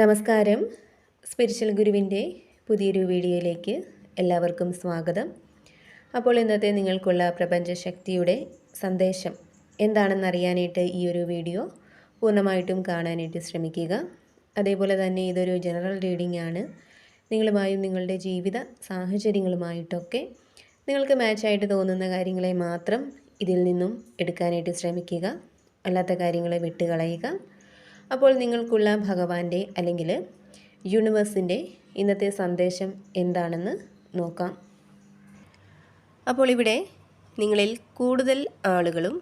നമസ്കാരം. സ്പിരിച്വൽ ഗുരുവിന്റെ പുതിയൊരു വീഡിയോയിലേക്ക് എല്ലാവർക്കും സ്വാഗതം. അപ്പോൾ ഇന്നത്തെ നിങ്ങൾക്കുള്ള പ്രപഞ്ചശക്തിയുടെ സന്ദേശം എന്താണെന്നറിയാനായിട്ട് ഈ ഒരു വീഡിയോ പൂർണമായിട്ടും കാണാനായിട്ട് ശ്രമിക്കുക. അതേപോലെ തന്നെ ഇതൊരു ജനറൽ റീഡിംഗ് ആണ് നിങ്ങളുമായും നിങ്ങളുടെ ജീവിത സാഹചര്യങ്ങളുമായിട്ടൊക്കെ നിങ്ങൾക്ക് മാച്ചായിട്ട് തോന്നുന്ന കാര്യങ്ങളെ മാത്രം ഇതിൽ നിന്നും എടുക്കാനായിട്ട് ശ്രമിക്കുക. അല്ലാത്ത കാര്യങ്ങളെ വിട്ടുകളയുക. അപ്പോൾ നിങ്ങൾക്കുള്ള ഭഗവാന്റെ അല്ലെങ്കിൽ യൂണിവേഴ്സിന്റെ ഇന്നത്തെ സന്ദേശം എന്താണെന്ന് നോക്കാം. അപ്പോൾ ഇവിടെ നിങ്ങളിൽ കൂടുതൽ ആളുകളും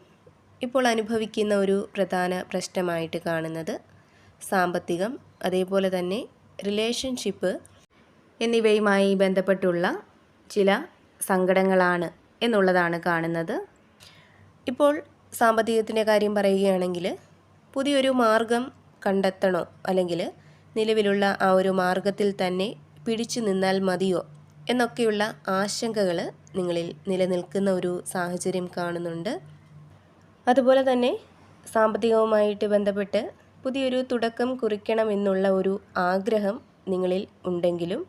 ഇപ്പോൾ അനുഭവിക്കുന്ന ഒരു പ്രധാന പ്രശ്നമായിട്ട് കാണുന്നത് സാമ്പത്തികം അതേപോലെ തന്നെ റിലേഷൻഷിപ്പ് എന്നിവയുമായി ബന്ധപ്പെട്ടുള്ള ചില സങ്കടങ്ങളാണ് എന്നുള്ളതാണ് കാണുന്നത്. ഇപ്പോൾ സാമ്പത്തികത്തിന്റെ കാര്യം പറയുകയാണെങ്കിൽ പുതിയൊരു മാർഗം കണ്ടെത്തണോ? അല്ലെങ്കിൽ നിലവിലുള്ള ആ ഒരു മാർഗത്തിൽ തന്നെ പിടിച്ചു നിന്നാൽ മതിയോ? എന്നൊക്കെയുള്ള ആശങ്കകൾ നിങ്ങളിൽ നിലനിൽക്കുന്ന ഒരു സാഹചര്യം കാണുന്നുണ്ട്. അതുപോലെ തന്നെ സാമ്പത്തികവുമായിട്ട് ബന്ധപ്പെട്ട് പുതിയൊരു തുടക്കം കുറിക്കണമെന്നുള്ള ഒരു ആഗ്രഹം നിങ്ങളിൽ ഉണ്ടെങ്കിലും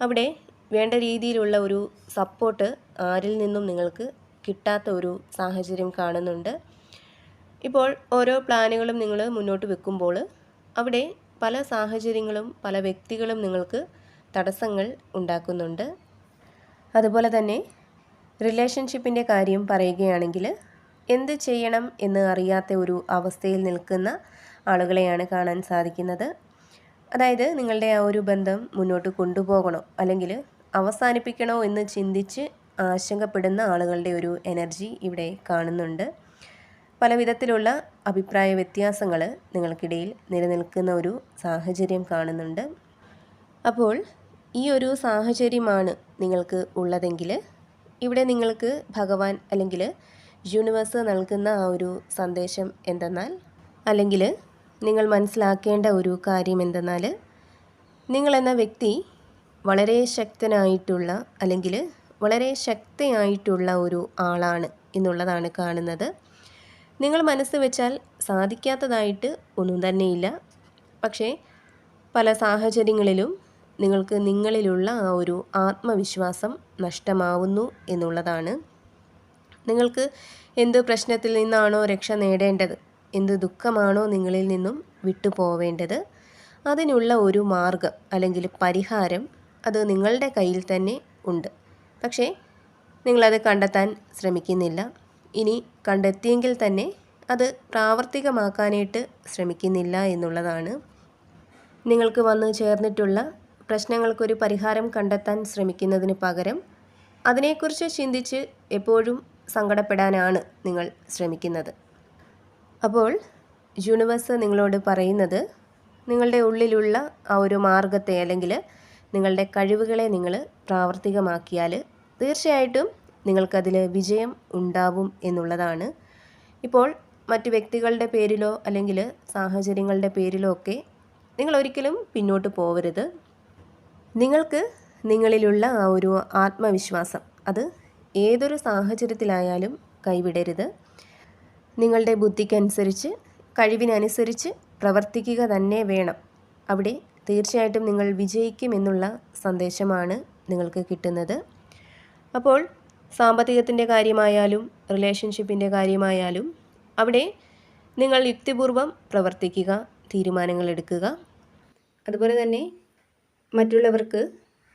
അവിടെ വേണ്ട രീതിയിലുള്ള ഒരു സപ്പോർട്ട് ആരിൽ നിന്നും നിങ്ങൾക്ക് കിട്ടാത്ത ഒരു സാഹചര്യം കാണുന്നുണ്ട്. ഇപ്പോൾ ഓരോ പ്ലാനുകളും നിങ്ങൾ മുന്നോട്ട് വെക്കുമ്പോൾ അവിടെ പല സാഹചര്യങ്ങളും പല വ്യക്തികളും നിങ്ങൾക്ക് തടസ്സങ്ങൾ ഉണ്ടാക്കുന്നുണ്ട്. അതുപോലെ തന്നെ റിലേഷൻഷിപ്പിന്റെ കാര്യം പറയുകയാണെങ്കിൽ എന്ത് ചെയ്യണം എന്ന് അറിയാത്ത ഒരു അവസ്ഥയിൽ നിൽക്കുന്ന ആളുകളെയാണ് കാണാൻ സാധിക്കുന്നത്. അതായത് നിങ്ങളുടെ ആ ഒരു ബന്ധം മുന്നോട്ട് കൊണ്ടുപോകണോ? അല്ലെങ്കിൽ അവസാനിപ്പിക്കണോ എന്ന് ചിന്തിച്ച് ആശങ്കപ്പെടുന്ന ആളുകളുടെ ഒരു എനർജി ഇവിടെ കാണുന്നുണ്ട്. പല വിധത്തിലുള്ള അഭിപ്രായ വ്യത്യാസങ്ങൾ നിങ്ങൾക്കിടയിൽ നിലനിൽക്കുന്ന ഒരു സാഹചര്യം കാണുന്നുണ്ട്. അപ്പോൾ ഈ ഒരു സാഹചര്യമാണ് നിങ്ങൾക്ക് ഉള്ളതെങ്കിൽ ഇവിടെ നിങ്ങൾക്ക് ഭഗവാൻ അല്ലെങ്കിൽ യൂണിവേഴ്സ് നൽകുന്ന ആ ഒരു സന്ദേശം എന്തെന്നാൽ അല്ലെങ്കിൽ നിങ്ങൾ മനസ്സിലാക്കേണ്ട ഒരു കാര്യം എന്തെന്നാൽ നിങ്ങളെന്ന വ്യക്തി വളരെ ശക്തനായിട്ടുള്ള അല്ലെങ്കിൽ വളരെ ശക്തിയായിട്ടുള്ള ഒരു ആളാണ് എന്നുള്ളതാണ് കാണുന്നത്. നിങ്ങൾ മനസ്സ് വെച്ചാൽ സാധിക്കാത്തതായിട്ട് ഒന്നും തന്നെയില്ല. പക്ഷേ പല സാഹചര്യങ്ങളിലും നിങ്ങൾക്ക് നിങ്ങളിലുള്ള ആ ഒരു ആത്മവിശ്വാസം നഷ്ടമാവുന്നു എന്നുള്ളതാണ്. നിങ്ങൾക്ക് എന്ത് പ്രശ്നത്തിൽ നിന്നാണോ രക്ഷ നേടേണ്ടത് എന്ത് ദുഃഖമാണോ നിങ്ങളിൽ നിന്നും വിട്ടുപോവേണ്ടത് അതിനുള്ള ഒരു മാർഗം അല്ലെങ്കിൽ പരിഹാരം അത് നിങ്ങളുടെ കയ്യിൽ തന്നെ ഉണ്ട്. പക്ഷേ നിങ്ങളത് കണ്ടെത്താൻ ശ്രമിക്കുന്നില്ല. ഇനി കണ്ടെത്തിയെങ്കിൽ തന്നെ അത് പ്രാവർത്തികമാക്കാനായിട്ട് ശ്രമിക്കുന്നില്ല എന്നുള്ളതാണ്. നിങ്ങൾക്ക് വന്ന് ചേർന്നിട്ടുള്ള പ്രശ്നങ്ങൾക്കൊരു പരിഹാരം കണ്ടെത്താൻ ശ്രമിക്കുന്നതിന് പകരം അതിനെക്കുറിച്ച് ചിന്തിച്ച് എപ്പോഴും സങ്കടപ്പെടാനാണ് നിങ്ങൾ ശ്രമിക്കുന്നത്. അപ്പോൾ യൂണിവേഴ്സ് നിങ്ങളോട് പറയുന്നത് നിങ്ങളുടെ ഉള്ളിലുള്ള ആ ഒരു മാർഗത്തെ അല്ലെങ്കിൽ നിങ്ങളുടെ കഴിവുകളെ നിങ്ങൾ പ്രാവർത്തികമാക്കിയാൽ തീർച്ചയായിട്ടും നിങ്ങൾക്കതിൽ വിജയം ഉണ്ടാവും എന്നുള്ളതാണ്. ഇപ്പോൾ മറ്റു വ്യക്തികളുടെ പേരിലോ അല്ലെങ്കിൽ സാഹചര്യങ്ങളുടെ പേരിലോ ഒക്കെ നിങ്ങൾ ഒരിക്കലും പിന്നോട്ട് പോവരുത്. നിങ്ങൾക്ക് നിങ്ങളിലുള്ള ആ ഒരു ആത്മവിശ്വാസം അത് ഏതൊരു സാഹചര്യത്തിലായാലും കൈവിടരുത്. നിങ്ങളുടെ ബുദ്ധിക്കനുസരിച്ച് കഴിവിനനുസരിച്ച് പ്രവർത്തിക്കുക തന്നെ വേണം. അവിടെ തീർച്ചയായിട്ടും നിങ്ങൾ വിജയിക്കുമെന്നുള്ള സന്ദേശമാണ് നിങ്ങൾക്ക് കിട്ടുന്നത്. അപ്പോൾ സാമ്പത്തികത്തിന്റെ കാര്യമായാലും റിലേഷൻഷിപ്പിന്റെ കാര്യമായാലും അവിടെ നിങ്ങൾ യുക്തിപൂർവം പ്രവർത്തിക്കുക തീരുമാനങ്ങൾ എടുക്കുക അതുപോലെ തന്നെ മറ്റുള്ളവർക്ക്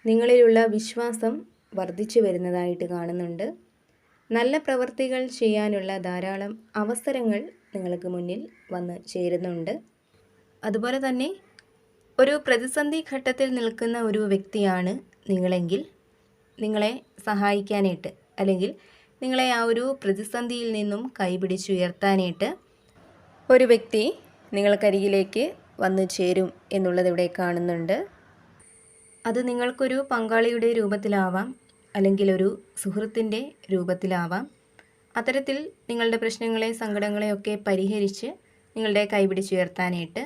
നിങ്ങളിലുള്ള വിശ്വാസം വർദ്ധിച്ചു വരുന്നതായിട്ട് കാണുന്നുണ്ട്. നല്ല പ്രവർത്തികൾ ചെയ്യാനുള്ള ധാരാളം അവസരങ്ങൾ നിങ്ങൾക്ക് മുന്നിൽ വന്ന് ചേരുന്നുണ്ട്. അതുപോലെ തന്നെ ഒരു പ്രതിസന്ധി ഘട്ടത്തിൽ നിൽക്കുന്ന ഒരു വ്യക്തിയാണ് നിങ്ങളെങ്കിൽ നിങ്ങളെ സഹായിക്കാനായിട്ട് അല്ലെങ്കിൽ നിങ്ങളെ ആ ഒരു പ്രതിസന്ധിയിൽ നിന്നും കൈപിടിച്ചുയർത്താനായിട്ട് ഒരു വ്യക്തി നിങ്ങൾക്കരികിലേക്ക് വന്നു ചേരും എന്നുള്ളത് ഇവിടെ കാണുന്നുണ്ട്. അത് നിങ്ങൾക്കൊരു പങ്കാളിയുടെ രൂപത്തിലാവാം അല്ലെങ്കിൽ ഒരു സുഹൃത്തിന്റെ രൂപത്തിലാവാം. അത്തരത്തിൽ നിങ്ങളുടെ പ്രശ്നങ്ങളെ സങ്കടങ്ങളെയൊക്കെ പരിഹരിച്ച് നിങ്ങളുടെ കൈപിടിച്ചുയർത്താനായിട്ട്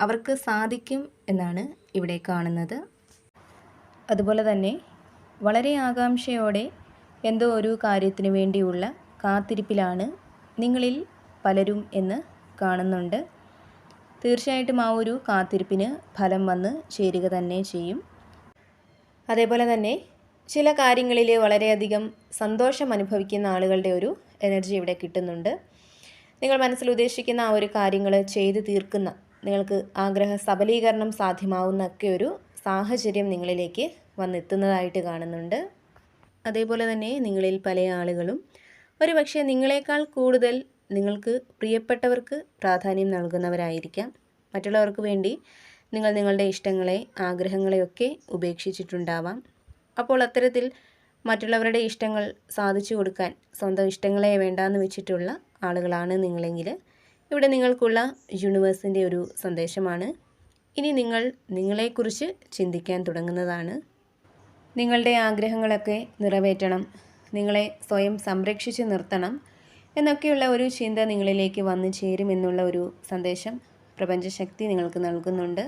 അവർക്ക് സാധിക്കും എന്നാണ് ഇവിടെ കാണുന്നത്. അതുപോലെ തന്നെ വളരെ ആകാംക്ഷയോടെ എന്തോ ഒരു കാര്യത്തിന് വേണ്ടിയുള്ള കാത്തിരിപ്പിലാണ് നിങ്ങളിൽ പലരും എന്ന് കാണുന്നുണ്ട്. തീർച്ചയായിട്ടും ആ ഒരു കാത്തിരിപ്പിന് ഫലം വന്ന് ചേരുക തന്നെ ചെയ്യും. അതേപോലെ തന്നെ ചില കാര്യങ്ങളിൽ വളരെയധികം സന്തോഷം അനുഭവിക്കുന്ന ആളുകളുടെ ഒരു എനർജി ഇവിടെ കിട്ടുന്നുണ്ട്. നിങ്ങൾ മനസ്സിൽ ഉദ്ദേശിക്കുന്ന ആ ഒരു കാര്യങ്ങൾ ചെയ്തു തീർക്കുന്ന നിങ്ങൾക്ക് ആഗ്രഹ സബലീകരണം സാധ്യമാവുന്ന ഒക്കെ ഒരു സാഹചര്യം നിങ്ങളിലേക്ക് വന്നെത്തുന്നതായിട്ട് കാണുന്നുണ്ട്. അതേപോലെ തന്നെ നിങ്ങളിൽ പല ആളുകളും. ഒരു പക്ഷേ നിങ്ങളെക്കാൾ കൂടുതൽ നിങ്ങൾക്ക് പ്രിയപ്പെട്ടവർക്ക് പ്രാധാന്യം നൽകുന്നവരായിരിക്കാം. മറ്റുള്ളവർക്ക് വേണ്ടി നിങ്ങൾ നിങ്ങളുടെ ഇഷ്ടങ്ങളെ ആഗ്രഹങ്ങളെയൊക്കെ ഉപേക്ഷിച്ചിട്ടുണ്ടാവാം. അപ്പോൾ അത്തരത്തിൽ മറ്റുള്ളവരുടെ ഇഷ്ടങ്ങൾ സാധിച്ചു കൊടുക്കാൻ സ്വന്തം ഇഷ്ടങ്ങളെ വേണ്ടാന്ന് വെച്ചിട്ടുള്ള ആളുകളാണ് നിങ്ങളെങ്കിൽ ഇവിടെ നിങ്ങൾക്കുള്ള യൂണിവേഴ്സിന്റെ ഒരു സന്ദേശമാണ്. ഇനി നിങ്ങൾ നിങ്ങളെക്കുറിച്ച് ചിന്തിക്കാൻ തുടങ്ങുന്നതാണ്. നിങ്ങളുടെ ആഗ്രഹങ്ങളൊക്കെ നിറവേറ്റണം. നിങ്ങളെ സ്വയം സംരക്ഷിച്ച് നിർത്തണം എന്നൊക്കെയുള്ള ഒരു ചിന്ത നിങ്ങളിലേക്ക് വന്നു ചേരുമെന്നുള്ള ഒരു സന്ദേശം പ്രപഞ്ചശക്തി നിങ്ങൾക്ക് നൽകുന്നുണ്ട്.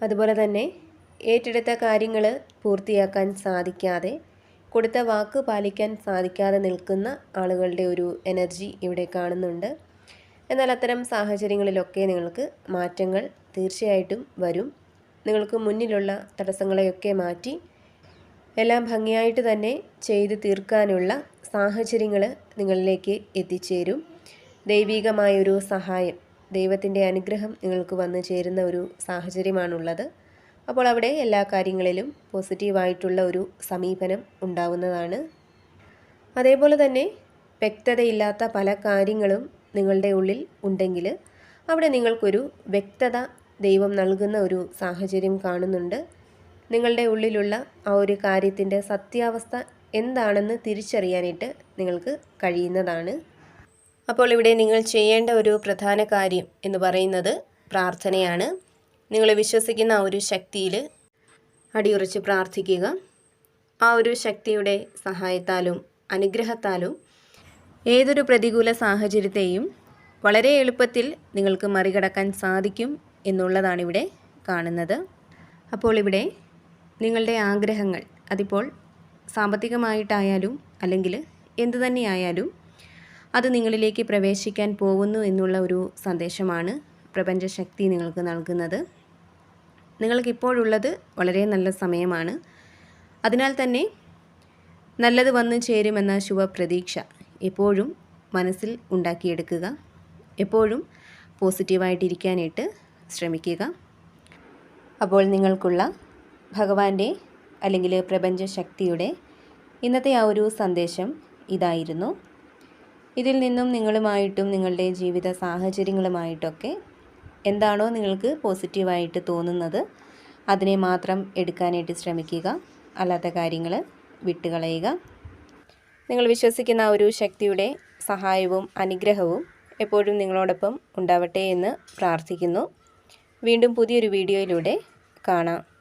അതുപോലെ തന്നെ ഏറ്റെടുത്ത കാര്യങ്ങൾ പൂർത്തിയാക്കാൻ സാധിക്കാതെ കൊടുത്ത വാക്ക് പാലിക്കാൻ സാധിക്കാതെ നിൽക്കുന്ന ആളുകളുടെ ഒരു എനർജി ഇവിടെ കാണുന്നുണ്ട്. എന്നാൽ അത്തരം സാഹചര്യങ്ങളിലൊക്കെ നിങ്ങൾക്ക് മാറ്റങ്ങൾ തീർച്ചയായിട്ടും വരും. നിങ്ങൾക്ക് മുന്നിലുള്ള തടസ്സങ്ങളെയൊക്കെ മാറ്റി എല്ലാം ഭംഗിയായിട്ട് തന്നെ ചെയ്ത് തീർക്കാനുള്ള സാഹചര്യങ്ങൾ നിങ്ങളിലേക്ക് എത്തിച്ചേരും. ദൈവികമായൊരു സഹായം ദൈവത്തിന്റെ അനുഗ്രഹം നിങ്ങൾക്ക് വന്നു ചേരുന്ന ഒരു സാഹചര്യമാണുള്ളത്. അപ്പോൾ അവിടെ എല്ലാ കാര്യങ്ങളിലും പോസിറ്റീവായിട്ടുള്ള ഒരു സമീപനം ഉണ്ടാവുന്നതാണ്. അതേപോലെ തന്നെ വ്യക്തതയില്ലാത്ത പല കാര്യങ്ങളും നിങ്ങളുടെ ഉള്ളിൽ ഉണ്ടെങ്കിൽ അവിടെ നിങ്ങൾക്കൊരു വ്യക്തത ദൈവം നൽകുന്ന ഒരു സാഹചര്യം കാണുന്നുണ്ട്. നിങ്ങളുടെ ഉള്ളിലുള്ള ആ ഒരു കാര്യത്തിന്റെ സത്യാവസ്ഥ എന്താണെന്ന് തിരിച്ചറിയാനായിട്ട് നിങ്ങൾക്ക് കഴിയുന്നതാണ്. അപ്പോൾ ഇവിടെ നിങ്ങൾ ചെയ്യേണ്ട ഒരു പ്രധാന കാര്യം എന്ന് പറയുന്നത് പ്രാർത്ഥനയാണ്. നിങ്ങൾ വിശ്വസിക്കുന്ന ആ ഒരു ശക്തിയിൽ അടിയുറച്ച് പ്രാർത്ഥിക്കുക. ആ ഒരു ശക്തിയുടെ സഹായത്താലും അനുഗ്രഹത്താലും ഏതൊരു പ്രതികൂല സാഹചര്യത്തെയും വളരെ എളുപ്പത്തിൽ നിങ്ങൾക്ക് മറികടക്കാൻ സാധിക്കും എന്നുള്ളതാണിവിടെ കാണുന്നത്. അപ്പോൾ ഇവിടെ നിങ്ങളുടെ ആഗ്രഹങ്ങൾ അതിപ്പോൾ സാമ്പത്തികമായിട്ടായാലും അല്ലെങ്കിൽ എന്തു തന്നെയായാലും അത് നിങ്ങളിലേക്ക് പ്രവേശിക്കാൻ പോകുന്നു എന്നുള്ള ഒരു സന്ദേശമാണ് പ്രപഞ്ചശക്തി നിങ്ങൾക്ക് നൽകുന്നത്. നിങ്ങൾക്കിപ്പോഴുള്ളത് വളരെ നല്ല സമയമാണ്. അതിനാൽ തന്നെ നല്ലത് വന്നു ചേരുമെന്ന ശുഭപ്രതീക്ഷ എപ്പോഴും മനസ്സിൽ ഉണ്ടാക്കിയെടുക്കുക. എപ്പോഴും പോസിറ്റീവായിട്ടിരിക്കാനായിട്ട് ശ്രമിക്കുക. അപ്പോൾ നിങ്ങൾക്കുള്ള ഭഗവാന്റെ അല്ലെങ്കിൽ പ്രപഞ്ച ശക്തിയുടെ ഇന്നത്തെ ആ ഒരു സന്ദേശം ഇതായിരുന്നു. ഇതിൽ നിന്നും നിങ്ങളുമായിട്ടും നിങ്ങളുടെ ജീവിത സാഹചര്യങ്ങളുമായിട്ടൊക്കെ എന്താണോ നിങ്ങൾക്ക് പോസിറ്റീവായിട്ട് തോന്നുന്നത് അതിനെ മാത്രം എടുക്കാനായിട്ട് ശ്രമിക്കുക. അല്ലാത്ത കാര്യങ്ങൾ വിട്ടുകളയുക. നിങ്ങൾ വിശ്വസിക്കുന്ന ആ ഒരു ശക്തിയുടെ സഹായവും അനുഗ്രഹവും എപ്പോഴും നിങ്ങളോടൊപ്പം ഉണ്ടാവട്ടെ എന്ന് പ്രാർത്ഥിക്കുന്നു. വീണ്ടും പുതിയൊരു വീഡിയോയിലൂടെ കാണാം.